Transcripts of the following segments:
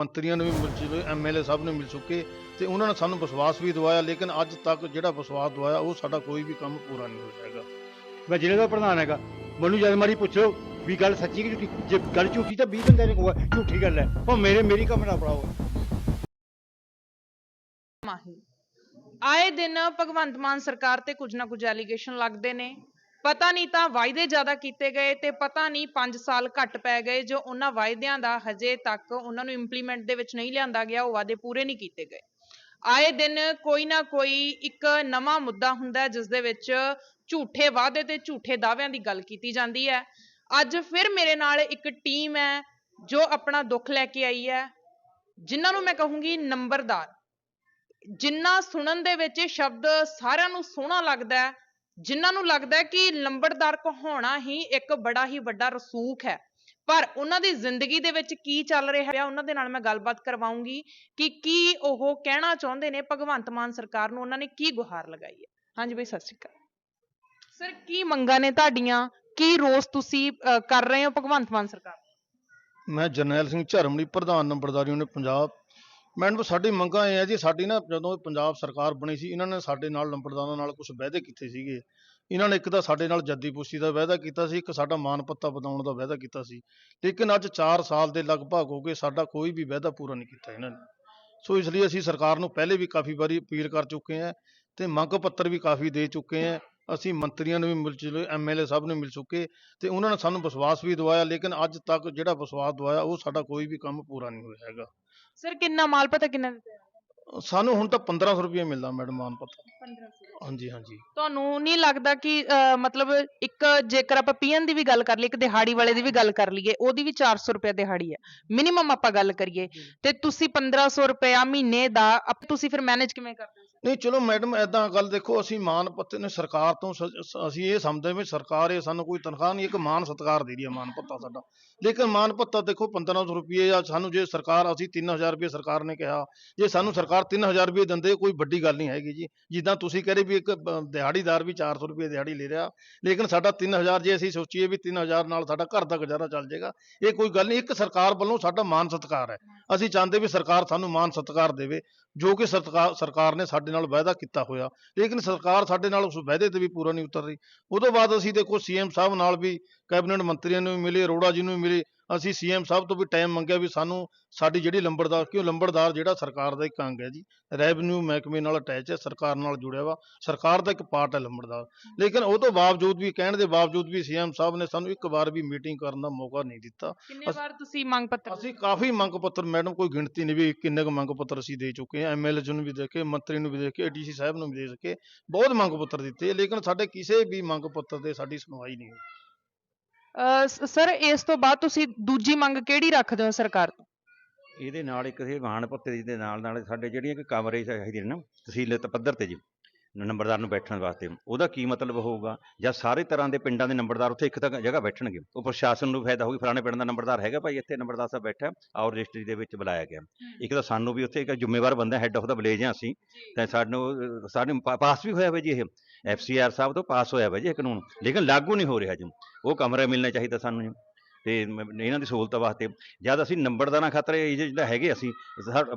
ਮੰਤਰੀਆਂ ਨੂੰ ਵੀ ਮਿਲ ਚੁੱਕੇ ਐਮਐਲਏ ਸਾਹਿਬ ਨੂੰ ਮਿਲ ਚੁੱਕੇ ਤੇ ਉਹਨਾਂ ਨੇ ਸਾਨੂੰ ਵਿਸ਼ਵਾਸ ਵੀ ਦਿਵਾਇਆ ਲੇਕਿਨ ਅੱਜ ਤੱਕ ਜਿਹੜਾ ਵਿਸ਼ਵਾਸ ਦਿਵਾਇਆ ਉਹ ਸਾਡਾ ਕੋਈ ਵੀ ਕੰਮ ਪੂਰਾ ਨਹੀਂ ਹੋਇਆ ਹੈਗਾ ਮੈਂ ਜ਼ਿਲ੍ਹੇ ਦਾ ਪ੍ਰਧਾਨ ਹੈਗਾ। ਮੈਨੂੰ ਜਦ ਮਾਰੀ ਪੁੱਛੋ ਵੀ ਗੱਲ ਸੱਚੀ ਕਿ ਝੂਠੀ? ਜੇ ਗੱਲ ਝੂਠੀ ਤਾਂ 20 ਬੰਦੇ ਨੇ ਕਹੂਗਾ ਝੂਠੀ ਗੱਲ ਹੈ। ਉਹ ਮੇਰੇ ਮੇਰੀ ਕੰਮ ਨਾ ਪੜਾਓ ਮਾਹੀ ਆਏ ਦਿਨ ਭਗਵੰਤ ਮਾਨ ਸਰਕਾਰ ਤੇ ਕੁਝ ਨਾ ਕੁਝ ਐਲੀਗੇਸ਼ਨ ਲੱਗਦੇ ਨੇ। ਪਤਾ ਨਹੀਂ ਤਾਂ ਵਾਅਦੇ ਜ਼ਿਆਦਾ ਕੀਤੇ ਗਏ ਤੇ ਪਤਾ ਨਹੀਂ 5 ਸਾਲ ਘੱਟ ਪੈ ਗਏ ਜੋ ਉਹਨਾਂ ਵਾਅਦਿਆਂ ਦਾ ਹਜੇ ਤੱਕ ਉਹਨਾਂ ਨੂੰ ਇੰਪਲੀਮੈਂਟ ਦੇ ਵਿੱਚ ਨਹੀਂ ਲਿਆਂਦਾ ਗਿਆ, ਉਹ ਵਾਅਦੇ ਪੂਰੇ ਨਹੀਂ ਕੀਤੇ ਗਏ। ਆਏ ਦਿਨ ਕੋਈ ਨਾ ਕੋਈ ਇੱਕ ਨਵਾਂ ਮੁੱਦਾ ਹੁੰਦਾ ਹੈ, ਜਿਸ ਦੇ ਵਿੱਚ ਝੂਠੇ ਵਾਅਦੇ ਤੇ ਝੂਠੇ ਦਾਅਵਿਆਂ ਦੀ ਗੱਲ ਕੀਤੀ ਜਾਂਦੀ ਹੈ। ਅੱਜ ਫਿਰ ਮੇਰੇ ਨਾਲ ਇੱਕ ਟੀਮ ਹੈ ਜੋ ਆਪਣਾ ਦੁੱਖ ਲੈ ਕੇ ਆਈ ਹੈ, ਜਿਨ੍ਹਾਂ ਨੂੰ ਮੈਂ ਕਹੂੰਗੀ ਨੰਬਰਦਾਰ। ਜਿੰਨਾ ਸੁਣਨ ਦੇ ਵਿੱਚ ਇਹ ਸ਼ਬਦ ਸਾਰਿਆਂ ਨੂੰ ਸੋਹਣਾ ਲੱਗਦਾ ਹੈ ਜਿਨ੍ਹਾਂ ਨੂੰ ਲੱਗਦਾ ਹੈ ਕਿ ਲੰਬੜਦਾਰ ਕਹਾਉਣਾ ਹੀ ਇੱਕ ਬੜਾ ਹੀ ਵੱਡਾ ਰਸੂਖ ਹੈ। ਪਰ ਉਹਨਾਂ ਦੀ ਜ਼ਿੰਦਗੀ ਦੇ ਵਿੱਚ ਕੀ ਚੱਲ ਰਿਹਾ ਹੈ ਉਹਨਾਂ ਦੇ ਨਾਲ ਮੈਂ ਗੱਲਬਾਤ ਕਰਵਾਉਂਗੀ ਕਿ ਕੀ ਉਹ ਕਹਿਣਾ ਚਾਹੁੰਦੇ ਨੇ ਭਗਵੰਤ ਮਾਨ ਸਰਕਾਰ ਨੂੰ ਉਹਨਾਂ ਨੇ ਕੀ ਗੁਹਾਰ ਲਗਾਈ ਹੈ। ਹਾਂਜੀ ਬਈ ਸਤਿ ਸ਼੍ਰੀ ਅਕਾਲ। ਸਰ ਕੀ ਮੰਗਾਂ ਨੇ ਤੁਹਾਡੀਆਂ? ਕੀ ਰੋਸ ਤੁਸੀਂ ਅਹ, ਕਰ ਰਹੇ ਹੋ ਭਗਵੰਤ ਮਾਨ ਸਰਕਾਰ? ਮੈਂ ਜਰਨੈਲ ਸਿੰਘ ਝਰਮਣੀ ਪ੍ਰਧਾਨ ਨੰਬਰਦਾਰੀ ਉਹਨੇ ਪੰਜਾਬ ਮੈਡਮ, ਸਾਡੀ ਮੰਗਾਂ ਇਹ ਹੈ ਜੀ, ਸਾਡੀ ਨਾ ਜਦੋਂ ਪੰਜਾਬ ਸਰਕਾਰ ਬਣੀ ਸੀ, ਇਹਨਾਂ ਨੇ ਸਾਡੇ ਨਾਲ ਲੰਬੜਦਾਰਾਂ ਨਾਲ ਕੁਝ ਵਾਅਦੇ ਕੀਤੇ ਸੀਗੇ। ਇਹਨਾਂ ਨੇ ਇੱਕ ਤਾਂ ਸਾਡੇ ਨਾਲ ਜੱਦੀ ਪੁਸ਼ਤੀ ਦਾ ਵਾਅਦਾ ਕੀਤਾ ਸੀ, ਇੱਕ ਸਾਡਾ ਮਾਨ ਪੱਤਾ ਵਧਾਉਣ ਦਾ ਵਾਅਦਾ ਕੀਤਾ ਸੀ। ਲੇਕਿਨ ਅੱਜ 4 ਸਾਲ ਦੇ ਲਗਭਗ ਹੋ ਗਏ, ਸਾਡਾ ਕੋਈ ਵੀ ਵਾਅਦਾ ਪੂਰਾ ਨਹੀਂ ਕੀਤਾ ਇਹਨਾਂ ਨੇ। ਸੋ ਇਸ ਲਈ ਅਸੀਂ ਸਰਕਾਰ ਨੂੰ ਪਹਿਲੇ ਵੀ ਕਾਫੀ ਵਾਰੀ ਅਪੀਲ ਕਰ ਚੁੱਕੇ ਹਾਂ ਤੇ ਮੰਗ ਪੱਤਰ ਵੀ ਕਾਫੀ ਦੇ ਚੁੱਕੇ ਹਾਂ। ਅਸੀਂ ਮੰਤਰੀਆਂ ਨੂੰ ਵੀ ਮਿਲ ਚੁੱਕੇ ਐਮਐਲਏ ਸਾਹਿਬ ਨੂੰ ਮਿਲ ਚੁੱਕੇ ਤੇ ਉਹਨਾਂ ਨੇ ਸਾਨੂੰ ਵਿਸ਼ਵਾਸ ਵੀ ਦਵਾਇਆ, ਲੇਕਿਨ ਅੱਜ ਤੱਕ ਜਿਹੜਾ ਵਿਸ਼ਵਾਸ ਦਵਾਇਆ, ਉਹ ਸਾਡਾ ਕੋਈ ਵੀ ਕੰਮ ਪੂਰਾ ਨਹੀਂ ਹੋਇਆ ਹੈਗਾ। ਸਰ ਕਿੰਨਾ ਮਾਲ ਪਤਾ ਕਿੰਨਾ ਦਿੱਤਾ? ਸਾਨੂੰ ਹੁਣ ਤਾਂ 1500 ਰੁਪਏ ਮਿਲਦਾ ਮੈਡਮ ਮਾਨ ਪੱਤਾ। 1500 ਹਾਂਜੀ ਹਾਂਜੀ। ਤੁਹਾਨੂੰ ਨਹੀਂ ਲੱਗਦਾ ਕਿ ਅਹ, ਮਤਲਬ ਇੱਕ ਜੇਕਰ ਆਪਾਂ ਪੀਐਨ ਦੀ ਵੀ ਗੱਲ ਕਰ ਲਈਏ ਇੱਕ ਦਿਹਾੜੀ ਵਾਲੇ ਦੀ ਵੀ ਗੱਲ ਕਰ ਲਈਏ ਉਹਦੀ ਵੀ 400 ਰੁਪਏ ਦਿਹਾੜੀ ਹੈ। ਮਿਨੀਮਮ ਆਪਾਂ ਗੱਲ ਕਰੀਏ ਤੇ ਤੁਸੀਂ 1500 ਰੁਪਇਆ ਮਹੀਨੇ ਦਾ ਅਪ- ਤੁਸੀਂ ਫਿਰ ਮੈਨੇਜ ਕਿਵੇਂ ਕਰਦੇ? ਹੋ ਨਹੀਂ, ਚਲੋ ਮੈਡਮ ਐਦਾਂ ਗੱਲ ਦੇਖੋ, ਅਸੀਂ ਮਾਨ ਪੱਤੇ ਨੇ ਸਰਕਾਰ ਤੋਂ ਸ- ਸ- ਅਸੀਂ ਇਹ ਸਮਝਦੇ ਵੀ ਸਰਕਾਰ ਇਹ ਸਾਨੂੰ ਕੋਈ ਤਨਖਾਹ ਨਹੀਂ, ਇੱਕ ਮਾਨ ਸਤਿਕਾਰ ਦੇ ਰਹੀ ਹੈ ਮਾਨ ਪੱਤਾ ਸਾਡਾ। ਲੇਕਿਨ ਮਾਨ ਪੱਤਾ ਦੇਖੋ 1500 ਰੁਪਏ ਜਾਂ ਸਾਨੂੰ ਜੇ ਸਰਕਾਰ, ਅਸੀਂ 3000 ਰੁਪਏ ਸਰਕਾਰ ਨੇ ਕਿਹਾ, ਜੇ ਸਾਨੂੰ ਸਰਕਾਰ 3000 ਰੁਪਏ ਦਿੰਦੇ, ਕੋਈ ਵੱਡੀ ਗੱਲ ਨਹੀਂ ਹੈਗੀ ਜੀ। ਜਿੱਦਾਂ ਤੁਸੀਂ ਕਹਿ ਰਹੇ ਵੀ ਇੱਕ ਬ- ਦਿਹਾੜੀਦਾਰ ਵੀ 400 ਰੁਪਏ ਦਿਹਾੜੀ ਲੈ ਰਿਹਾ, ਲੇਕਿਨ ਸਾਡਾ 3000 ਜੇ ਅਸੀਂ ਸੋਚੀਏ ਵੀ 3000 ਨਾਲ ਸਾਡਾ ਘਰ ਦਾ ਗੁਜ਼ਾਰਾ ਚੱਲ ਜਾਏਗਾ ਇਹ ਕੋਈ ਗੱਲ ਨਹੀਂ, ਇੱਕ ਸਰਕਾਰ ਵੱਲੋਂ ਸਾਡਾ ਮਾਨ ਸਤਿਕਾਰ ਹੈ। ਅਸੀਂ ਚਾਹੁੰਦੇ ਵੀ ਸਰਕਾਰ ਸਾਨੂੰ ਮਾਨ ਸਤਿਕਾਰ ਦੇਵੇ। ਜੋ ਕਿ ਸਰਕਾਰ ਸਰਕਾਰ ਨੇ ਸਾਡੇ ਨਾਲ ਵਾਅਦਾ ਕੀਤਾ ਹੋਇਆ। ਲੇਕਿਨ ਸਰਕਾਰ ਸਾਡੇ ਨਾਲ ਉਸ ਵਾਅਦੇ ਤੇ ਵੀ ਪੂਰਾ ਨਹੀਂ ਉਤਰ ਰਹੀ। ਉਹ ਤੋਂ ਬਾਅਦ ਅਸੀਂ ਦੇਖੋ ਸੀਐਮ ਸਾਹਿਬ ਨਾਲ ਵੀ ਕੈਬਨਿਟ ਮੰਤਰੀਆਂ ਨੂੰ ਵੀ ਮਿਲੇ, ਅਰੋੜਾ ਜੀ ਨੂੰ ਵੀ ਮਿਲੇ। ਅਸੀਂ ਸੀਐਮ ਸਾਹਿਬ ਤੋਂ ਵੀ ਟਾਈਮ ਮੰਗਿਆ ਵੀ ਸਾਨੂੰ ਸਾਡੀ ਜਿਹੜੀ ਲੰਬੜਦਾਰ ਕਿਉਂ ਲੰਬੜਦਾਰ ਜਿਹੜਾ ਸਰਕਾਰ ਦਾ ਇੱਕ ਅੰਗ ਹੈ ਜੀ ਰੈਵਨਿਊ ਮਹਿਕਮੇ ਨਾਲ ਅਟੈਚ ਹੈ ਸਰਕਾਰ ਨਾਲ ਜੁੜਿਆ ਵਾ ਸਰਕਾਰ ਦਾ ਇੱਕ ਪਾਰਟ ਹੈ ਲੰਬੜਦਾਰ। ਲੇਕਿਨ ਉਹ ਤੋਂ ਬਾਵਜੂਦ ਵੀ ਕਹਿਣ ਦੇ ਬਾਵਜੂਦ ਵੀ ਸੀਐਮ ਸਾਹਿਬ ਨੇ ਸਾਨੂੰ ਇੱਕ ਵਾਰ ਵੀ ਮੀਟਿੰਗ ਕਰਨ ਦਾ ਮੌਕਾ ਨਹੀਂ ਦਿੱਤਾ। ਕਿੰਨੇ ਵਾਰ ਤੁਸੀਂ ਮੰਗ ਪੱਤਰ ਅਸੀਂ ਕਾਫੀ ਮੰਗ ਪੱਤਰ ਮੈਡਮ ਕੋਈ ਗਿਣਤੀ ਨਹੀਂ ਵੀ ਕਿੰਨੇ ਕੁ ਮੰਗ ਪੱਤਰ ਅਸੀਂ ਦੇ ਚੁੱਕੇ ਹਾਂ। ਐਮਐਲਏ ਨੂੰ ਵੀ ਦੇ ਕੇ ਮੰਤਰੀ ਨੂੰ ਵੀ ਦੇ ਕੇ ਡੀਸੀ ਸਾਹਿਬ ਨੂੰ ਵੀ ਦੇ ਕੇ ਬਹੁਤ ਮੰਗ ਪੱਤਰ ਦਿੱਤੇ ਲੇਕਿਨ ਸਾਡੇ ਕਿਸੇ ਵੀ ਮੰਗ ਪੱਤਰ ਤੇ ਸਾਡੀ ਸੁਣਵਾਈ ਨਹੀਂ ਹੋਈ। ਸਰ ਇਸ ਤੋਂ ਬਾਅਦ ਤੁਸੀਂ ਦੂਜੀ ਮੰਗ ਕਿਹੜੀ ਰੱਖਦੇ ਹੋ ਸਰਕਾਰ ਤੋਂ? ਇਹਦੇ ਨਾਲ ਇੱਕ ਇਹ ਵਾਹਣ ਪੱਤੇ ਦੇ ਨਾਲ ਨਾਲ ਸਾਡੇ ਜਿਹੜੀਆਂ ਕਿ ਕਮਰੇ ਚਾਹੀਦੇ ਨੇ ਨਾ ਤਹਿਸੀਲ ਤ- ਪੱਧਰ ਤੇ ਜੀ ਨੰਬਰਦਾਰ ਨੂੰ ਬੈਠਣ ਵਾਸਤੇ ਉਹਦਾ ਕੀ ਮਤਲਬ ਹੋਊਗਾ? ਜਾਂ ਸਾਰੇ ਤਰ੍ਹਾਂ ਦੇ ਪਿੰਡਾਂ ਦੇ ਨੰਬਰਦਾਰ ਉੱਥੇ ਇੱਕ ਤਾਂ ਜਗ੍ਹਾ ਬੈਠਣਗੇ। ਉਹ ਪ੍ਰਸ਼ਾਸਨ ਨੂੰ ਫਾਇਦਾ ਹੋਊਗੀ ਫਲਾਣੇ ਪਿੰਡ ਦਾ ਨੰਬਰਦਾਰ ਹੈਗਾ ਭਾਈ ਇੱਥੇ ਨੰਬਰਦਾਰ ਸਾਹਿਬ ਬੈਠਾ ਔਰ ਰਜਿਸਟਰੀ ਦੇ ਵਿੱਚ ਬੁਲਾਇਆ ਗਿਆ। ਇੱਕ ਤਾਂ ਸਾਨੂੰ ਵੀ ਉੱਥੇ ਇੱਕ ਜ਼ਿੰਮੇਵਾਰ ਬੰਦਾ ਹੈੱਡ ਆਫ ਦਾ ਵਿਲੇਜ ਹਾਂ ਅਸੀਂ ਤਾਂ ਸਾਨੂੰ ਪਾ- ਪਾਸ ਵੀ ਹੋਇਆ ਵਾ ਜੀ ਇਹ। ਐਫਸੀਆਰ ਸਾਹਿਬ ਤੋਂ ਪਾਸ ਹੋਇਆ ਵਾ ਜੀ ਇਹ ਕਾਨੂੰਨ ਲੇਕਿਨ ਲਾਗੂ ਨਹੀਂ ਹੋ ਰਿਹਾ ਜੀ। ਉਹ ਕਮਰਾ ਮਿਲਣਾ ਚਾਹੀਦਾ ਸਾਨੂੰ ਤੇ ਇਹਨਾਂ ਦੀ ਸਹੂਲਤ ਵਾਸਤੇ ਜਦ ਅਸੀਂ ਨੰਬਰਦਾਰਾਂ ਖਾਤਰ ਇਹ ਜਿਹੜਾ ਹੈਗੇ ਅਸੀਂ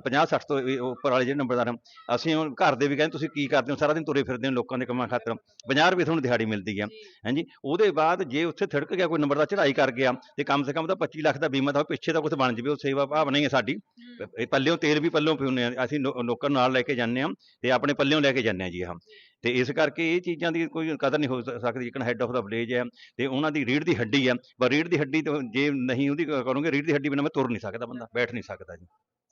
50 60 ਤੋਂ ਉੱਪਰ ਵਾਲੇ ਜਿਹੜੇ ਨੰਬਰਦਾਰ ਅਸੀਂ ਹੁਣ ਘਰ ਦੇ ਵੀ ਕਹਿੰਦੇ ਤੁਸੀਂ ਕੀ ਕਰਦੇ ਹੋ ਸਾਰਾ ਦਿਨ ਤੁਰੇ ਫਿਰਦੇ ਹੋ ਲੋਕਾਂ ਦੇ ਕੰਮਾਂ ਖਾਤਰ। 50 ਰੁਪਏ ਤੁਹਾਨੂੰ ਦਿਹਾੜੀ ਮਿਲਦੀ ਆ। ਹਾਂਜੀ ਉਹਦੇ ਬਾਅਦ ਜੇ ਉੱਥੇ ਥੜਕ ਗਿਆ ਕੋਈ ਨੰਬਰਦਾਰ ਚੜ੍ਹਾਈ ਕਰ ਗਿਆ ਤੇ ਕਮ ਸੇ ਕਮ ਤਾਂ 25 ਲੱਖ ਦਾ ਬੀਮਾ ਤਾਂ ਪਿੱਛੇ ਤਾਂ ਕੁਝ ਬਣ ਜਵੇ ਉਹ ਸੇਵਾ ਭਾਵਨਾ ਹੀ ਹੈ ਸਾਡੀ। ਇਹ ਪੱਲਿਓਂ ਤੇਲ ਵੀ ਪੱਲਿਓਂ ਪਿਉਨੇ ਆ। ਅਸੀਂ ਲੋਕਾਂ ਨਾਲ ਲੈ ਕੇ ਜਾਂਦੇ ਆ ਤੇ ਆਪਣੇ ਪੱਲਿਓਂ ਲੈ ਕੇ ਜਾਂਦੇ ਆ ਜੀ ਆਹ। ਤੇ ਇਸ ਕਰਕੇ ਇਹ ਚੀਜ਼ਾਂ ਦੀ ਕੋਈ ਕਦਰ ਨਹੀਂ ਹੋ ਸਕਦੀ ਜਿਕਣ ਹੈੱਡ ਆਫ ਦਾ ਵਿਲੇਜ ਹੈ ਤੇ ਉਹਨਾਂ ਦੀ ਰੀੜ ਦੀ ਹੱਡੀ ਹੈ ਪਰ ਰੀੜ ਦੀ ਹੱਡੀ ਤੋਂ ਜੇ ਨਹੀਂ ਉਹਦੀ ਕਰੋਗੇ ਰੀੜ ਦੀ ਹੱਡੀ ਬਿਨਾਂ ਮੈਂ ਤੁਰ ਨਹੀਂ ਸਕਦਾ ਬੰਦਾ ਬੈਠ ਨਹੀਂ ਸਕਦਾ ਜੀ।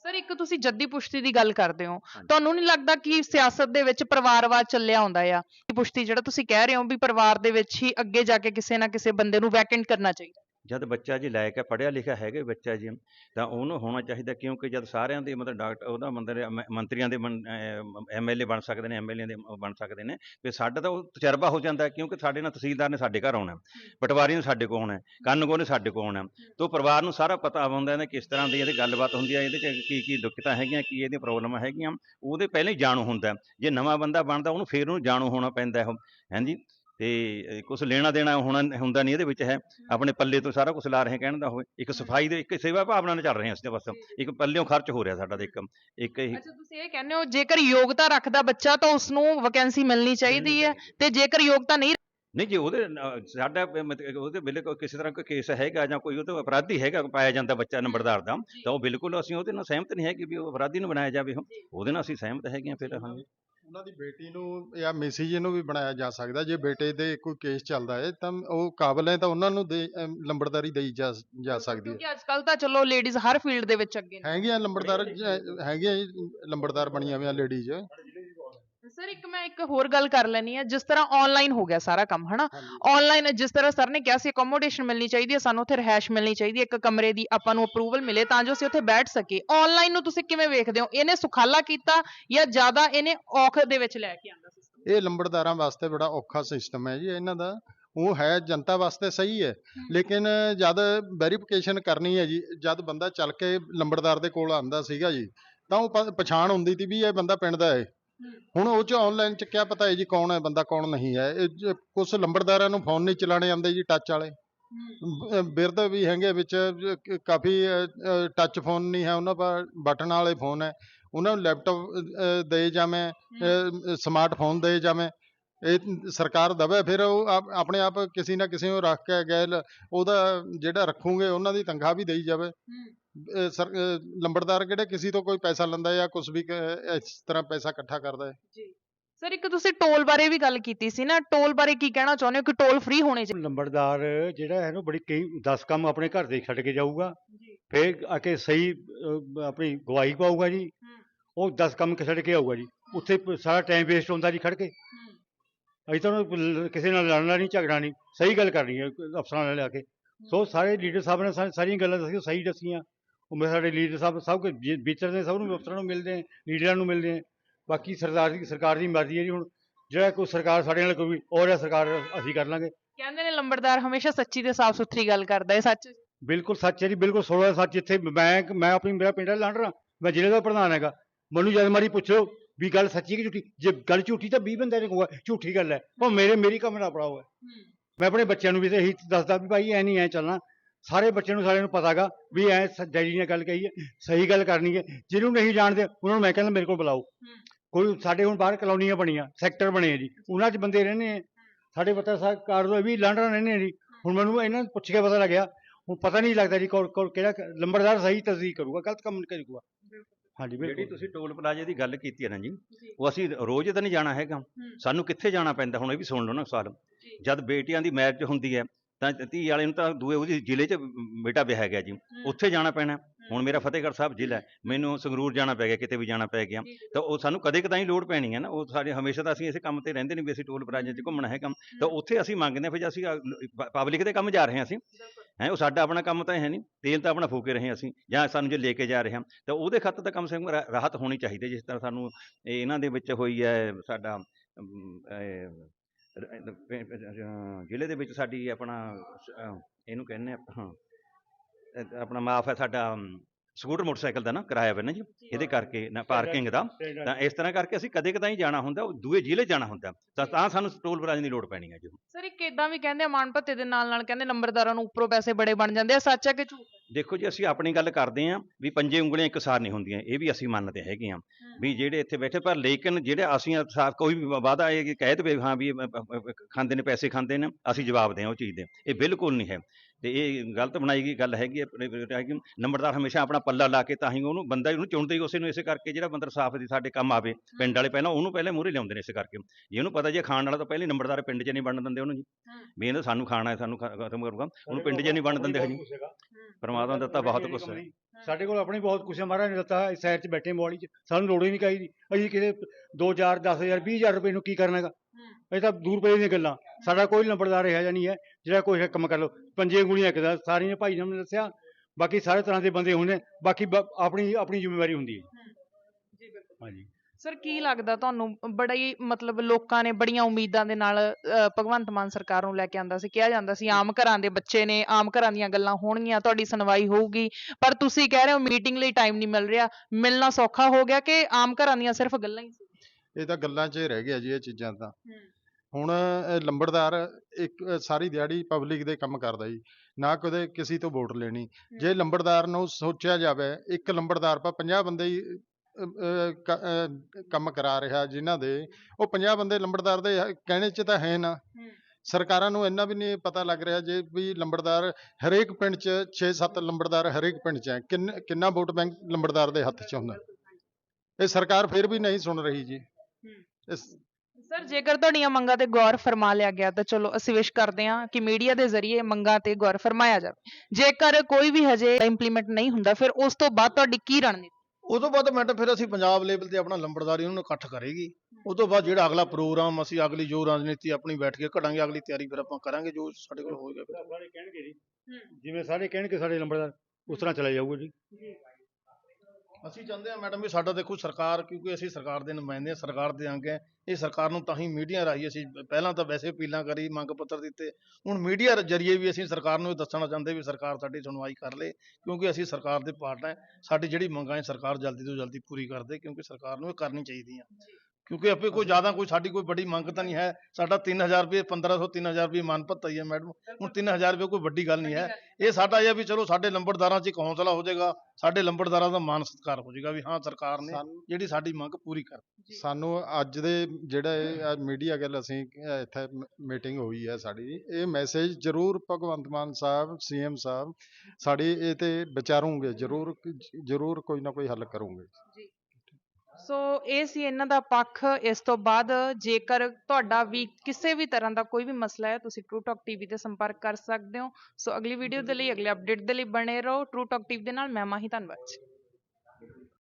ਸਰ ਇੱਕ ਤੁਸੀਂ ਜੱਦੀ ਪੁਸ਼ਤੀ ਦੀ ਗੱਲ ਕਰਦੇ ਹੋ। ਤੁਹਾਨੂੰ ਨਹੀਂ ਲੱਗਦਾ ਕਿ ਸਿਆਸਤ ਦੇ ਵਿੱਚ ਪਰਿਵਾਰਵਾਦ ਚੱਲਿਆ ਆਉਂਦਾ ਆ? ਪੁਸ਼ਤੀ ਜਿਹੜਾ ਤੁਸੀਂ ਕਹਿ ਰਹੇ ਹੋ ਵੀ ਪਰਿਵਾਰ ਦੇ ਵਿੱਚ ਹੀ ਅੱਗੇ ਜਾ ਕੇ ਕਿਸੇ ਨਾ ਕਿਸੇ ਬੰਦੇ ਨੂੰ ਵੈਕੈਂਟ ਕਰਨਾ ਚਾਹੀਦਾ। ਜਦ ਬੱਚਾ ਜੀ ਲਾਇਕ ਹੈ ਪੜ੍ਹਿਆ ਲਿਖਿਆ ਹੈਗਾ ਬੱਚਾ ਜੀ ਤਾਂ ਉਹਨੂੰ ਹੋਣਾ ਚਾਹੀਦਾ ਕਿਉਂਕਿ ਜਦ ਸਾਰਿਆਂ ਦੇ ਮਤਲਬ ਡਾਕਟਰ ਉਹਦਾ ਮੰਦਰ ਮੰਤਰੀਆਂ ਦੇ ਐਮਐਲਏ ਬਣ ਸਕਦੇ ਨੇ ਐਮਐਲਏ ਦੇ ਬਣ ਸਕਦੇ ਨੇ ਤੇ ਸਾਡਾ ਤਾਂ ਉਹ ਤਜਰਬਾ ਹੋ ਜਾਂਦਾ ਹੈ ਕਿਉਂਕਿ ਸਾਡੇ ਨਾਲ ਤਹਿਸੀਲਦਾਰ ਨੇ ਸਾਡੇ ਘਰ ਆਉਣਾ ਹੈ, ਪਟਵਾਰੀ ਨੇ ਸਾਡੇ ਕੋਲ ਆਉਣਾ ਹੈ, ਕੰਨਗੋ ਨੇ ਸਾਡੇ ਕੋਲ ਆਉਣਾ ਹੈ। ਤੋਂ ਪਰਿਵਾਰ ਨੂੰ ਸਾਰਾ ਪਤਾ ਹੁੰਦਾ ਇਹਨੇ ਕਿਸ ਤਰ੍ਹਾਂ ਦੀ ਇਹਦੀ ਗੱਲਬਾਤ ਹੁੰਦੀ ਹੈ ਇਹਦੇ ਚ ਕੀ ਕੀ ਦਿੱਕਤਾਂ ਹੈਗੀਆਂ ਕੀ ਇਹਦੀਆਂ ਪ੍ਰੋਬਲਮਾਂ ਹੈਗੀਆਂ ਉਹਦੇ ਪਹਿਲਾਂ ਹੀ ਜਾਣੂ ਹੁੰਦਾ ਹੈ। ਜੇ ਨਵਾਂ ਬੰਦਾ ਬਣਦਾ ਉਹਨੂੰ ਫੇਰ ਉਹਨੂੰ ਜਾਣੂ ਹੋਣਾ ਪੈਂਦਾ ਹੈ ਹਾਂਜੀ ਤੇ ਕੁਝ ਲੈਣਾ ਦੇਣਾ ਹੋਣਾ ਹੁੰਦਾ ਨਹੀਂ ਇਹਦੇ ਵਿੱਚ ਹੈ। ਆਪਣੇ ਪੱਲੇ ਤੋਂ ਸਾਰਾ ਕੁਝ ਲਾ ਰਹੇ ਕਹਿਣ ਦਾ ਹੋਵੇ। ਇੱਕ ਸਫ਼ਾਈ ਦੇ ਇੱਕ ਸੇਵਾ ਭਾਵਨਾ ਨਾਲ ਚੱਲ ਰਹੇ ਹਾਂ ਅਸੀਂ ਤਾਂ ਬਸ। ਇੱਕ ਪੱਲਿਓਂ ਖਰਚ ਹੋ ਰਿਹਾ ਸਾਡਾ ਤਾਂ ਇੱਕ ਇੱਕ ਇਹ ਅੱਛਾ ਤੁਸੀਂ ਇਹ ਕਹਿੰਦੇ ਹੋ ਜੇਕਰ ਯੋਗਤਾ ਰੱਖਦਾ ਬੱਚਾ ਤਾਂ ਉਸ ਨੂੰ ਵੈਕੈਂਸੀ ਮਿਲਣੀ ਚਾਹੀਦੀ ਹੈ ਤੇ ਜੇਕਰ ਯੋਗਤਾ ਨਹੀਂ ਨਹੀਂ ਜੇ ਉਹਦੇ ਸਾਡਾ ਉਹਦੇ ਵੇਲੇ ਕੋਈ ਕਿਸੇ ਤਰ੍ਹਾਂ ਕੋਈ ਕੇਸ ਹੈਗਾ ਜਾਂ ਕੋਈ ਉਹ ਤੋਂ ਅਪਰਾਧੀ ਹੈਗਾ ਪਾਇਆ ਜਾਂਦਾ ਬੱਚਾ ਨੰਬਰਦਾਰ ਦਾ ਤਾਂ ਉਹ ਬਿਲਕੁਲ ਅਸੀਂ ਉਹਦੇ ਨਾਲ ਸਹਿਮਤ ਨਹੀਂ ਹੈਗੇ ਵੀ ਉਹ ਅਪਰਾਧੀ ਨੂੰ ਬਣਾਇਆ ਜਾਵੇ ਉਹ। ਉਹਦੇ ਨਾਲ ਅਸੀਂ ਸਹਿਮਤ ਹੈਗੇ ਹਾਂ ਫਿਰ ਹਾਂ ਉਹਨਾਂ ਦੀ ਬੇਟੀ ਨੂੰ ਜਾਂ ਮਿਸਿਜ ਨੂੰ ਵੀ ਬਣਾਇਆ ਜਾ ਸਕਦਾ ਜੇ ਬੇਟੇ ਦੇ ਕੋਈ ਕੇਸ ਚੱਲਦਾ ਹੈ ਤਾਂ ਉਹ ਕਾਬਲ ਹੈ ਤਾਂ ਉਹਨਾਂ ਨੂੰ ਦੇ ਅਮ ਲੰਬੜਦਾਰੀ ਦੇਈ ਜਾ ਜਾ ਸਕਦੀ ਹੈ ਕਿਉਂਕਿ ਅੱਜ ਕੱਲ ਤਾਂ ਚਲੋ ਲੇਡੀਜ਼ ਹਰ ਫੀਲਡ ਦੇ ਵਿੱਚ ਅੱਗੇ ਨੇ। ਹੈਗੀਆਂ ਲੰਬੜਦਾਰ ਜ- ਹੈਗੀਆਂ ਜੀ, ਲੰਬੜਦਾਰ ਬਣੀਆਂ ਹੋਈਆਂ ਲੇਡੀਜ਼ ਸਰ ਇੱਕ ਮੈਂ ਇੱਕ ਹੋਰ ਗੱਲ ਕਰ ਲੈਣੀ ਆ ਜਿਸ ਤਰ੍ਹਾਂ online ਹੋ ਗਿਆ ਸਾਰਾ ਕੰਮ ਹਨਾ? online ਜਿਸ ਤਰ੍ਹਾਂ sir ਨੇ ਕਿਹਾ ਸੀ accommodation ਮਿਲਣੀ ਚਾਹੀਦੀ ਹੈ ਸਾਨੂੰ ਉੱਥੇ ਰਿਹਾਇਸ਼ ਮਿਲਣੀ ਚਾਹੀਦੀ ਹੈ ਇੱਕ ਕਮਰੇ ਦੀ ਆਪਾਂ ਨੂੰ approval ਮਿਲੇ ਤਾਂ ਜੋ ਅਸੀਂ ਉੱਥੇ ਬੈਠ ਸਕੀਏ। online ਨੂੰ ਤੁਸੀਂ ਕਿਵੇਂ ਵੇਖਦੇ ਹੋ? ਇਹਨੇ ਸੁਖਾਲਾ ਕੀਤਾ ਜਾਂ ਜ਼ਿਆਦਾ ਇਹਨੇ ਔਖ ਦੇ ਵਿੱਚ ਲੈ ਕੇ ਆਂਦਾ ਇਹ ਲੰਬੜਦਾਰਾਂ ਵਾਸਤੇ ਬੜਾ ਔਖਾ ਸਿਸਟਮ ਹੈ ਜੀ ਇਹਨਾਂ ਦਾ। ਉਹ ਹੈ ਜਨਤਾ ਵਾਸਤੇ ਸਹੀ ਹੈ ਲੇਕਿਨ ਜਦ ਵੈਰੀਫਿਕੇਸ਼ਨ ਕਰਨੀ ਹੈ ਜੀ ਜਦ ਬੰਦਾ ਚੱਲ ਕੇ ਲੰਬੜਦਾਰ ਦੇ ਕੋਲ ਆਂਦਾ ਸੀਗਾ ਜੀ ਤਾਂ ਉਹ ਪਛਾਣ ਹੁੰਦੀ ਸੀ ਵੀ ਇਹ ਬੰਦਾ ਪਿੰਡ ਦਾ ਹੈ। ਹੁਣ ਉਹ ਚ ਆਨਲਾਈਨ ਚ ਕਿਆ ਪਤਾ ਹੈ ਜੀ ਕੌਣ ਹੈ ਬੰਦਾ ਕੌਣ ਨਹੀਂ ਹੈ। ਇਹ ਕੁਝ ਲੰਬੜਦਾਰਾਂ ਨੂੰ ਫੋਨ ਨਹੀਂ ਚਲਾਣੇ ਆਉਂਦੇ ਜੀ ਟੱਚ ਵਾਲੇ। ਬਿਰਧ ਵੀ ਹੈਗੇ ਵਿੱਚ ਕਾਫੀ ਟੱਚ ਫੋਨ ਨਹੀਂ ਹੈ ਉਹਨਾਂ ਪਰ ਬਟਨ ਵਾਲੇ ਫੋਨ ਹੈ। ਉਹਨਾਂ ਨੂੰ ਲੈਪਟਾਪ ਦੇ ਜਾਵੇਂ ਸਮਾਰਟਫੋਨ ਦੇ ਜਾਵੇਂ। ਇਹ ਸਰਕਾਰ ਦਵੇ ਫਿਰ ਉਹ ਆਪ- ਆਪਣੇ ਆਪ ਕਿਸੇ ਨਾ ਕਿਸੇ ਨੂੰ ਰੱਖ ਕੇ ਗਏ ਲ- ਉਹਦਾ ਜਿਹੜਾ ਰੱਖੂਗੇ ਉਹਨਾਂ ਦੀ ਤਨਖਾਹ ਵੀ ਦੇਈ ਜਾਵੇ। ਸਰ- ਲੰਬੜਦਾਰ ਕਿਹੜੇ? ਕਿਸੇ ਤੋਂ ਕੋਈ ਪੈਸਾ ਲੈਂਦਾ ਜਾਂ ਕੁਝ ਵੀ ਕ- ਇਸ ਤਰ੍ਹਾਂ ਪੈਸਾ ਇਕੱਠਾ ਕਰਦਾ ਹੈ? ਸਰ ਇੱਕ ਤੁਸੀਂ ਟੋਲ ਬਾਰੇ ਵੀ ਗੱਲ ਕੀਤੀ ਸੀ ਨਾ। ਟੋਲ ਬਾਰੇ ਕੀ ਕਹਿਣਾ ਚਾਹੁੰਦੇ ਹੋ ਕਿ ਟੋਲ ਫ੍ਰੀ ਹੋਣੇ ਚਾਹੀਦੇ? ਲੰਬੜਦਾਰ ਜਿਹੜਾ ਹੈ ਨਾ ਬੜੀ ਕਈ 10 ਕੰਮ ਆਪਣੇ ਘਰ ਦੇ ਛੱਡ ਕੇ ਜਾਊਗਾ। ਫਿਰ ਆ ਕੇ ਸਹੀ ਅਹ, ਆਪਣੀ ਗਵਾਹੀ ਪਾਊਗਾ ਜੀ। ਉਹ 10 ਕੰਮ ਛੱਡ ਕੇ ਆਊਗਾ ਜੀ। ਉੱਥੇ ਪ- ਸਾਰਾ ਟਾਈਮ ਵੇਸਟ ਹੁੰਦਾ ਜੀ ਖੜ ਕੇ। ਅਸੀਂ ਤਾਂ ਉਹਨੂੰ ਲ- ਕਿਸੇ ਨਾਲ ਲੜਨਾ ਨਹੀਂ ਝਗੜਾ ਨਹੀਂ। ਸਹੀ ਗੱਲ ਕਰਨੀ ਹੈ ਅਫਸਰਾਂ ਨਾਲ ਲਿਆ ਕੇ। ਸੋ ਸਾਰੇ ਲੀਡਰ ਸਾਹਿਬ ਨੇ ਸਾ- ਸਾਰੀਆਂ ਗੱਲਾਂ ਦੱਸੀਆਂ ਸਹੀ ਦੱਸੀਆਂ। ਉਹ ਮੇਰੇ ਸਾਡੇ ਲੀਡਰ ਸਾਹਿਬ ਸਭ ਕੁਝ ਵਿ- ਵਿਚਰਦੇ ਸਭ ਨੂੰ ਅਫਸਰਾਂ ਨੂੰ ਮਿਲਦੇ ਆ ਲੀਡਰਾਂ ਨੂੰ ਮਿਲਦੇ ਆ। ਬਾਕੀ ਸਰਦਾਰ ਦੀ ਸਰਕਾਰ ਦੀ ਮਰਜ਼ੀ ਹੈ ਜੀ ਹੁਣ। ਜਿਹੜਾ ਕੋਈ ਸਰਕਾਰ ਸਾਡੇ ਨਾਲ ਕੋਈ ਔਰ ਹੈ ਸਰਕਾਰ ਅਸੀਂ ਕਰ ਲਾਂਗੇ। ਕਹਿੰਦੇ ਨੇ ਲੰਬੜਦਾਰ ਹਮੇਸ਼ਾ ਸੱਚੀ ਤੇ ਸਾਫ਼ ਸੁਥਰੀ ਗੱਲ ਕਰਦਾ ਹੈ ਸੱਚ। ਬਿਲਕੁਲ ਸੱਚ ਹੈ ਜੀ ਬਿਲਕੁਲ 16 ਸੱਚ ਇੱਥੇ। ਮੈਂ ਮੈਂ ਆਪਣੀ ਮੇਰਾ ਪਿੰਡ ਲਾਂਡਰਾ ਮੈਂ ਜ਼ਿਲ੍ਹੇ ਦਾ ਪ੍ਰਧਾਨ ਹੈਗਾ। ਮੈਨੂੰ ਜਦ ਮਾਰੀ ਪੁੱਛੋ ਵੀ ਗੱਲ ਸੱਚੀ ਕਿ ਝੂਠੀ ਜੇ ਗੱਲ ਝੂਠੀ ਤਾਂ 20 ਬੰਦੇ ਨੇ ਕਹੂਗਾ ਝੂਠੀ ਗੱਲ ਹੈ। ਉਹ ਮੇਰੇ ਮੇਰੀ ਕੰਮ ਨਾ ਪੜਾਓ ਹੈ। ਮੈਂ ਆਪਣੇ ਬੱਚਿਆਂ ਨੂੰ ਵੀ ਤੇ ਇਹੀ ਦੱਸਦਾ ਵੀ ਭਾਈ ਐ ਨਹੀਂ ਐ ਚੱਲਣਾ। ਸਾਰੇ ਬੱਚਿਆਂ ਨੂੰ ਸਾਰਿਆਂ ਨੂੰ ਪਤਾਗਾ ਵੀ ਐ ਡੈਡੀ ਨੇ ਗੱਲ ਕਹੀ ਹੈ ਸਹੀ ਗੱਲ ਕਰਨੀ ਹੈ। ਜਿਹਨੂੰ ਨਹੀਂ ਜਾਣਦੇ ਉਹਨਾਂ ਨੂੰ ਮੈਂ ਕਹਿੰਦਾ ਮੇਰੇ ਕੋਲ ਬੁਲਾਓ। ਕੋਈ ਸਾਡੇ ਹੁਣ ਬਾਹਰ ਕਲੋਨੀਆਂ ਬਣੀਆਂ ਸੈਕਟਰ ਬਣੇ ਆ ਜੀ ਉਹਨਾਂ 'ਚ ਬੰਦੇ ਰਹਿੰਦੇ ਆ। ਸਾਡੇ ਪਤਾ ਸਾਹਿਬ ਕਾਰ ਦੋ ਵੀ ਲਾਂਡਰਾ ਰਹਿੰਦੇ ਆ ਜੀ। ਹੁਣ ਮੈਨੂੰ ਇਹਨਾਂ ਨੂੰ ਪੁੱਛ ਕੇ ਪਤਾ ਲੱਗਿਆ ਹੁਣ ਪਤਾ ਨਹੀਂ ਲੱਗਦਾ ਜੀ ਕੌਣ ਕੌਣ ਕਿਹੜਾ ਲੰਬੜਦਾਰ ਸਹੀ ਤਸਦੀਕ ਕਰੂਗਾ ਗਲਤ ਕੰਮ ਨਹੀਂ ਕਰੂਗਾ। ਹਾਂਜੀ ਜਿਹੜੀ ਤੁਸੀਂ ਟੋਲ ਪਲਾਜ਼ੇ ਦੀ ਗੱਲ ਕੀਤੀ ਹੈ ਨਾ ਜੀ ਉਹ ਅਸੀਂ ਰੋਜ਼ ਤਾਂ ਨਹੀਂ ਜਾਣਾ ਹੈਗਾ। ਸਾਨੂੰ ਕਿੱਥੇ ਜਾਣਾ ਪੈਂਦਾ ਹੁਣ ਇਹ ਵੀ ਸੁਣ ਲਓ ਨਾ ਸਵਾਲ। ਜਦ ਬੇਟੀਆਂ ਦੀ ਮੈਰਿਜ ਹੁੰਦੀ ਹੈ ਤਾਂ ਧੀ ਵਾਲੇ ਨੂੰ ਤਾਂ ਦੂਏ ਉਹਦੀ ਜ਼ਿਲ੍ਹੇ 'ਚ ਬੇਟਾ ਵਿਆਹਿਆ ਗਿਆ ਜੀ। ਉੱਥੇ ਜਾਣਾ ਪੈਣਾ। ਹੁਣ ਮੇਰਾ ਫਤਿਹਗੜ੍ਹ ਸਾਹਿਬ ਜ਼ਿਲ੍ਹਾ ਹੈ। ਮੈਨੂੰ ਸੰਗਰੂਰ ਜਾਣਾ ਪੈ ਗਿਆ ਕਿਤੇ ਵੀ ਜਾਣਾ ਪੈ ਗਿਆ। ਤਾਂ ਉਹ ਸਾਨੂੰ ਕਦੇ ਕਦਾਈ ਲੋੜ ਪੈਣੀ ਹੈ ਨਾ। ਉਹ ਸਾਡੇ ਹਮੇਸ਼ਾ ਤਾਂ ਅਸੀਂ ਇਸੇ ਕੰਮ ਤੇ ਰਹਿੰਦੇ ਨਹੀਂ ਵੀ ਅਸੀਂ ਟੋਲ ਪਲਾਜ਼ੇ 'ਚ ਘੁੰਮਣਾ ਹੈ ਕੰਮ। ਤਾਂ ਉੱਥੇ ਅਸੀਂ ਮੰਗਦੇ ਹਾਂ ਫਿਰ ਅਸੀਂ ਪਬਲਿਕ ਦੇ ਕੰਮ ਜਾ ਰਹੇ ਹਾਂ ਅਸੀਂ। ਹੈ ਉਹ ਸਾਡਾ ਆਪਣਾ ਕੰਮ ਤਾਂ ਹੈ ਨਹੀਂ। ਤੇਲ ਤਾਂ ਆਪਣਾ ਫੂਕੇ ਰਹੇ ਅਸੀਂ। ਜਾਂ ਸਾਨੂੰ ਜੇ ਲੈ ਕੇ ਜਾ ਰਹੇ ਹਾਂ ਤਾਂ ਉਹਦੇ ਖਾਤਰ ਤਾਂ ਕਮ ਸੇ ਕਮ ਰਾਹਤ ਹੋਣੀ ਚਾਹੀਦੀ ਜਿਸ ਤਰ੍ਹਾਂ ਸਾਨੂੰ ਇਹ ਇਹਨਾਂ ਦੇ ਵਿੱਚ ਹੋਈ ਹੈ ਸਾਡਾ ਜ਼ਿਲ੍ਹੇ ਦੇ ਵਿੱਚ ਸਾਡੀ ਆਪਣਾ ਇਹਨੂੰ ਕਹਿੰਦੇ ਆਪਾਂ ਆਪਣਾ ਮਾਫ ਹੈ ਸਾਡਾ ਸਕੂਟਰ ਮੋਟਰਸਾਈਕਲ ਦਾ ਨਾ ਕਿਰਾਇਆ ਨਾ ਜੀ ਇਹਦੇ ਕਰਕੇ ਨਾ ਪਾਰਕਿੰਗ ਦਾ ਤਾਂ ਇਸ ਤਰ੍ਹਾਂ ਕਰਕੇ ਅਸੀਂ ਕਦੇ ਕਦਾਈ ਜਾਣਾ ਹੁੰਦਾ ਉਹ ਦੂਏ ਜ਼ਿਲ੍ਹੇ ਜਾਣਾ ਹੁੰਦਾ। ਤਾਂ ਤਾਂ ਸਾਨੂੰ ਟੋਲ ਪਲਾਜ਼ੇ ਦੀ ਲੋੜ ਪੈਣੀ ਹੈ ਜੀ ਸਰ ਇੱਕ ਇਦਾਂ ਵੀ ਕਹਿੰਦੇ ਆ ਮਾਨ ਭੱਤੇ ਦੇ ਨਾਲ ਨਾਲ ਕਹਿੰਦੇ ਨੰਬਰਦਾਰਾਂ ਨੂੰ ਉੱਪਰੋਂ ਪੈਸੇ ਬੜੇ ਬਣ ਜਾਂਦੇ ਆ ਸੱਚ ਹੈ ਕਿ ਝੂਠ ਦੇਖੋ ਜੀ ਅਸੀਂ ਆਪਣੀ ਗੱਲ ਕਰਦੇ ਹਾਂ ਵੀ ਪੰਜੇ ਉਂਗਲੀਆਂ ਇੱਕ ਸਾਰ ਨਹੀਂ ਹੁੰਦੀਆਂ ਇਹ ਵੀ ਅਸੀਂ ਮੰਨਦੇ ਹੈਗੇ ਹਾਂ। ਵੀ ਜਿਹੜੇ ਇੱਥੇ ਬੈਠੇ ਪਰ ਲੇਕਿਨ ਜਿਹੜੇ ਅਸੀਂ ਸਾਫ਼ ਕੋਈ ਵੀ ਵਾਦਾ ਇਹ ਕਿ ਕਹਿ ਦੇਵੇ ਹਾਂ ਵੀ ਇਹ ਖਾਂਦੇ ਨੇ ਪੈਸੇ ਖਾਂਦੇ ਨੇ ਅਸੀਂ ਜਵਾਬ ਦੇਂ ਉਹ ਚੀਜ਼ ਦੇ। ਇਹ ਬਿਲਕੁਲ ਨਹੀਂ ਹੈ। ਤੇ ਇਹ ਗਲਤ ਬਣਾਈ ਗਈ ਗੱਲ ਹੈਗੀ ਹੈ ਕਿ ਨੰਬਰਦਾਰ ਹਮੇਸ਼ਾ ਆਪਣਾ ਪੱਲਾ ਲਾ ਕੇ ਤਾਂ ਹੀ ਉਹਨੂੰ ਬੰਦਾ ਉਹਨੂੰ ਚੁਣਦੇ ਹੀ ਉਸੇ ਨੂੰ ਇਸੇ ਕਰਕੇ ਜਿਹੜਾ ਬੰਦਾ ਸਾਫ਼ ਦੀ ਸਾਡੇ ਕੰਮ ਆਵੇ ਪਿੰਡ ਵਾਲੇ ਪਹਿਲਾਂ ਉਹਨੂੰ ਪਹਿਲੇ ਮੂਹਰੇ ਲਿਆਉਂਦੇ ਨੇ ਇਸੇ ਕਰਕੇ। ਜੇ ਉਹਨੂੰ ਪਤਾ ਜੇ ਖਾਣ ਵਾਲਾ ਤਾਂ ਪਹਿਲੇ ਨੰਬਰਦਾਰ ਪਿੰਡ 'ਚ ਨਹੀਂ ਬਣਨ ਦਿੰਦੇ ਉਹਨੂੰ ਜੀ। ਵੀ ਇਹਨੇ ਸਾਨੂੰ ਖਾਣਾ ਹੈ ਸਾਨੂੰ ਖਾ- ਖਤਮ ਕਰੂਗਾ। ਉਹਨੂੰ ਪਿੰਡ 'ਚ ਨਹੀਂ ਬਣਨ ਦਿੰਦੇ ਜੀ ਪਰਮਾਤਮਾ ਦਿੱਤਾ ਬਹੁਤ ਕੁਛ ਹੈ। ਸਾਡੇ ਕੋਲ ਆਪਣੀ ਬਹੁਤ ਕੁਛ ਹੈ ਮਹਾਰਾਜ ਨੇ ਦਿੱਤਾ ਇਸ ਸ਼ਹਿਰ 'ਚ ਬੈਠੇ ਮੋਹਾਲੀ 'ਚ। ਸਾਨੂੰ ਲੋੜ ਹੀ ਨਹੀਂ ਕਾਈ ਦੀ ਅਸੀਂ ਕਿਤੇ 2000 10000 20000 ਰੁਪਏ ਨੂੰ ਕੀ ਕਰਨਾ ਹੈਗਾ? ਇਹ ਤਾਂ ਦੂਰ ਪਏ ਦੀਆਂ ਗੱਲਾਂ। ਸਾਡਾ ਕੋਈ ਨੰਬਰਦਾਰ ਇਹੋ ਜਿਹਾ ਨਹੀਂ ਹੈ ਜਿਹੜਾ ਕੋਈ ਕੰਮ ਕਰ ਲਓ। ਪੰਜੇ ਉਂਗਲੀਆਂ ਕਿਦਾ ਸਾਰੀਆਂ ਭਾਈ ਨੇ ਦੱਸਿਆ। ਬਾਕੀ ਸਾਰੇ ਤਰ੍ਹਾਂ ਦੇ ਬੰਦੇ ਹੁੰਦੇ ਬਾਕੀ ਬ- ਆਪਣੀ ਆਪਣੀ ਜ਼ਿੰਮੇਵਾਰੀ ਹੁੰਦੀ ਹੈ। ਜੀ ਬਿਲਕੁਲ। ਹਾਂਜੀ। ਸਰ ਕੀ ਲੱਗਦਾ ਤੁਹਾਨੂੰ ਬੜਾ ਹੀ ਮਤਲਬ ਲੋਕਾਂ ਨੇ ਬੜੀਆਂ ਉਮੀਦਾਂ ਦੇ ਨਾਲ ਅਹ, ਭਗਵੰਤ ਮਾਨ ਸਰਕਾਰ ਨੂੰ ਲੈ ਕੇ ਆਂਦਾ ਸੀ ਕਿਹਾ ਜਾਂਦਾ ਸੀ ਆਮ ਘਰਾਂ ਦੇ ਬੱਚੇ ਨੇ ਆਮ ਘਰਾਂ ਦੀਆਂ ਗੱਲਾਂ ਹੋਣਗੀਆਂ ਤੁਹਾਡੀ ਸੁਣਵਾਈ ਹੋਊਗੀ। ਪਰ ਤੁਸੀਂ ਕਹਿ ਰਹੇ ਹੋ ਮੀਟਿੰਗ ਲਈ ਟਾਈਮ ਨਹੀਂ ਮਿਲ ਰਿਹਾ। ਮਿਲਣਾ ਸੌਖਾ ਹੋ ਗਿਆ ਕਿ ਆਮ ਘਰਾਂ ਦੀਆਂ ਸਿਰਫ ਗੱਲਾਂ ਹੀ ਸੀ? ਇਹ ਤਾਂ ਗੱਲਾਂ 'ਚ ਰਹਿ ਗਿਆ ਜੀ ਇਹ ਚੀਜ਼ਾਂ ਤਾਂ। ਹੁਣ ਇਹ ਲੰਬੜਦਾਰ ਇੱਕ ਸਾਰੀ ਦਿਹਾੜੀ ਪਬਲਿਕ ਦੇ ਕੰਮ ਕਰਦਾ ਜੀ ਨਾ ਕਦੇ ਕਿਸੇ ਤੋਂ ਵੋਟ ਲੈਣੀ। ਜੇ ਲੰਬੜਦਾਰ ਨੂੰ ਸੋਚਿਆ ਜਾਵੇ ਇੱਕ ਲੰਬੜਦਾਰ ਪਾ 50 ਬੰਦੇ ਹੀ ਕੰਮ ਕਰਾ ਰਿਹਾ ਜਿਨ੍ਹਾਂ ਦੇ ਉਹ 50 ਬੰਦੇ ਲੰਬੜਦਾਰ ਦੇ ਕਹਿਣੇ 'ਚ ਤਾਂ ਹੈ ਨਾ। ਸਰਕਾਰਾਂ ਨੂੰ ਇੰਨਾ ਵੀ ਨਹੀਂ ਪਤਾ ਲੱਗ ਰਿਹਾ ਜੇ ਵੀ ਲੰਬੜਦਾਰ ਹਰੇਕ ਪਿੰਡ 'ਚ 6-7 ਲੰਬੜਦਾਰ ਹਰੇਕ ਪਿੰਡ 'ਚ ਹੈ ਕਿੰਨ ਕਿੰਨਾ ਵੋਟ ਬੈਂਕ ਲੰਬੜਦਾਰ ਦੇ ਹੱਥ 'ਚ ਹੁੰਦਾ। ਇਹ ਸਰਕਾਰ ਫਿਰ ਵੀ ਨਹੀਂ ਸੁਣ ਰਹੀ ਜੀ। ਸਰ ਜੇਕਰ ਤੁਹਾਡੀਆਂ ਮੰਗਾਂ ਤੇ ਗੌਰ ਫਰਮਾ ਲਿਆ ਗਿਆ ਤਾਂ ਚਲੋ ਅਸੀਂ ਵਿਸ਼ ਕਰਦੇ ਹਾਂ ਕਿ ਮੀਡੀਆ ਦੇ ਜ਼ਰੀਏ ਮੰਗਾਂ ਤੇ ਗੌਰ ਫਰਮਾਇਆ ਜਾਵੇ। ਜੇਕਰ ਕੋਈ ਵੀ ਹਜੇ ਇੰਪਲੀਮੈਂਟ ਨਹੀਂ ਹੁੰਦਾ ਫਿਰ ਉਸ ਤੋਂ ਬਾਅਦ ਤੁਹਾਡੀ ਕੀ ਰਣਨੀਤੀ? ਉਹ ਤੋਂ ਬਾਅਦ ਮੈਡਮ ਫਿਰ ਅਸੀਂ ਪੰਜਾਬ ਲੈਵਲ ਤੇ ਆਪਣਾ ਲੰਬੜਦਾਰੀ ਉਹਨਾਂ ਨੂੰ ਇਕੱਠ ਕਰੇਗੀ। ਉਹ ਤੋਂ ਬਾਅਦ ਜਿਹੜਾ ਅਗਲਾ ਪ੍ਰੋਗਰਾਮ ਅਸੀਂ ਅਗਲੀ ਜੋ ਰਾਜਨੀਤੀ ਆਪਣੀ ਬੈਠ ਕੇ ਘੜਾਂਗੇ ਅਗਲੀ ਤਿਆਰੀ ਫਿਰ ਆਪਾਂ ਕਰਾਂਗੇ ਜੋ ਸਾਡੇ ਕੋਲ ਹੋਏਗਾ ਫਿਰ। ਸਾਰੇ ਕਹਿਣਗੇ ਜੀ। ਜਿਵੇਂ ਸਾਰੇ ਕਹਿਣਗੇ ਸਾਡੇ ਨੰਬਰਦਾਰ ਉਸ ਤਰ੍ਹਾਂ ਚਲਾ ਜਾਊਗਾ ਜੀ। ਅਸੀਂ ਚਾਹੁੰਦੇ ਹਾਂ ਮੈਡਮ ਵੀ ਸਾਡਾ ਦੇਖੋ ਸਰਕਾਰ, ਕਿਉਂਕਿ ਅਸੀਂ ਸਰਕਾਰ ਦੇ ਨੁਮਾਇੰਦੇ ਹਾਂ, ਸਰਕਾਰ ਦੇ ਅੰਗ ਹੈ, ਇਹ ਸਰਕਾਰ ਨੂੰ ਤਾਂ ਹੀ ਮੀਡੀਆ ਰਾਹੀਂ ਅਸੀਂ ਪਹਿਲਾਂ ਤਾਂ ਵੈਸੇ ਅਪੀਲਾਂ ਕਰੀ, ਮੰਗ ਪੱਤਰ ਦਿੱਤੇ। ਹੁਣ ਮੀਡੀਆ ਜਰੀਏ ਵੀ ਅਸੀਂ ਸਰਕਾਰ ਨੂੰ ਇਹ ਦੱਸਣਾ ਚਾਹੁੰਦੇ ਵੀ ਸਰਕਾਰ ਸਾਡੀ ਸੁਣਵਾਈ ਕਰ ਲੇ, ਕਿਉਂਕਿ ਅਸੀਂ ਸਰਕਾਰ ਦੇ ਪਾਰਟ ਹੈ। ਸਾਡੀ ਜਿਹੜੀ ਮੰਗਾਂ ਹੈ ਸਰਕਾਰ ਜਲਦੀ ਤੋਂ ਜਲਦੀ ਪੂਰੀ ਕਰ ਦੇ, ਕਿਉਂਕਿ ਸਰਕਾਰ ਨੂੰ ਇਹ ਕਰਨੀ ਚਾਹੀਦੀਆਂ ਕਿਉਂਕਿ ਆਪੇ ਕੋਈ ਜ਼ਿਆਦਾ ਕੋਈ ਸਾਡੀ ਕੋਈ ਵੱਡੀ ਮੰਗ ਤਾਂ ਨਹੀਂ ਹੈ। ਸਾਡਾ 3000 ਰੁਪਏ 1500 3000 ਰੁਪਏ ਮਾਨ ਭੱਤਾ ਹੀ ਹੈ ਮੈਡਮ। ਹੁਣ 3000 ਰੁਪਏ ਕੋਈ ਵੱਡੀ ਗੱਲ ਨਹੀਂ ਹੈ। ਇਹ ਸਾਡਾ ਇਹ ਵੀ ਚਲੋ ਸਾਡੇ ਲੰਬੜਦਾਰਾਂ 'ਚ ਇੱਕ ਹੌਸਲਾ ਹੋ ਜਾਏਗਾ। ਸਾਡੇ ਲੰਬੜਦਾਰਾਂ ਦਾ ਮਾਨ ਸਤਿਕਾਰ ਹੋ ਜਾਏਗਾ ਵੀ ਹਾਂ ਸਰਕਾਰ ਨੇ ਜਿਹੜੀ ਸਾਡੀ ਮੰਗ ਪੂਰੀ ਕਰ ਸਾਨੂੰ ਅੱਜ ਦੇ ਜਿਹੜਾ ਇਹ ਮੀਡੀਆ ਗੱਲ ਅਸੀਂ ਇੱਥੇ ਮੀਟਿੰਗ ਹੋਈ ਹੈ ਸਾਡੀ ਇਹ ਮੈਸੇਜ ਜ਼ਰੂਰ ਭਗਵੰਤ ਮਾਨ ਸਾਹਿਬ ਸੀਐਮ ਸਾਹਿਬ ਸਾਡੀ ਇਹ ਤੇ ਵਿਚਾਰੋਗੇ ਜ਼ਰੂਰ ਜ਼ਰੂਰ ਕੋਈ ਨਾ ਕੋਈ ਹੱਲ ਕਰੋਗੇ। ਸੋ ਇਹ ਸੀ ਇਹਨਾਂ ਦਾ ਪੱਖ। ਇਸ ਤੋਂ ਬਾਅਦ ਜੇਕਰ ਤੁਹਾਡਾ ਵੀ ਕਿਸੇ ਵੀ ਤਰ੍ਹਾਂ ਦਾ ਕੋਈ ਵੀ ਮਸਲਾ ਹੈ, ਤੁਸੀਂ ਟਰੂ ਟਾਕ ਟੀਵੀ ਤੇ ਸੰਪਰਕ ਕਰ ਸਕਦੇ ਹੋ। ਸੋ ਅਗਲੀ ਵੀਡੀਓ ਦੇ ਲਈ, ਅਗਲੇ ਅਪਡੇਟ ਦੇ ਲਈ ਬਣੇ ਰਹੋ। ਟਰੂ ਟਾਕ ਟੀਵੀ ਦੇ ਨਾਲ ਮੈਂ ਮਾਹੀ ਧੰਨਵਾਦ। ਜੀ